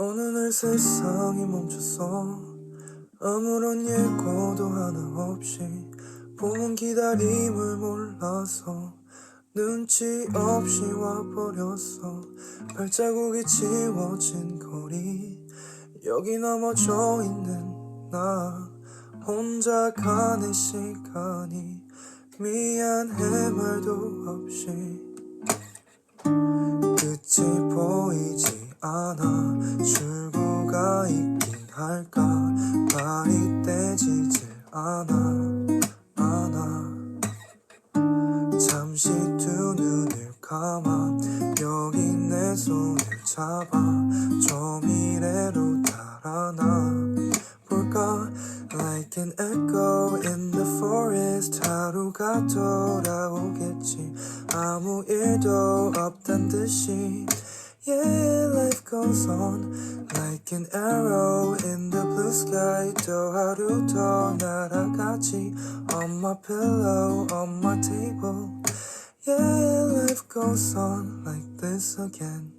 어느 날 세상이 멈췄어 아무런 예고도 하나 없이 봄은 기다림을 몰라서 눈치 없이 와버렸어 발자국이 지워진 거리. 여기 넘어져 있는 나 혼자 가는 시간이 미안해 말도 없이 보이지 않아. 출구가 있긴 할까? 말이 떼지질 않아. 않아. 잠시 두 눈을 감아. 여기 내 손을 잡아. 저 미래로 달아나. 볼까? Like an echo in the forest. 하루가 돌아오겠지. 아무 일도 없단 듯이 Yeah, life goes on like an arrow in the blue sky 또 하루 더 날아가지 On my pillow, on my table Yeah, life goes on like this again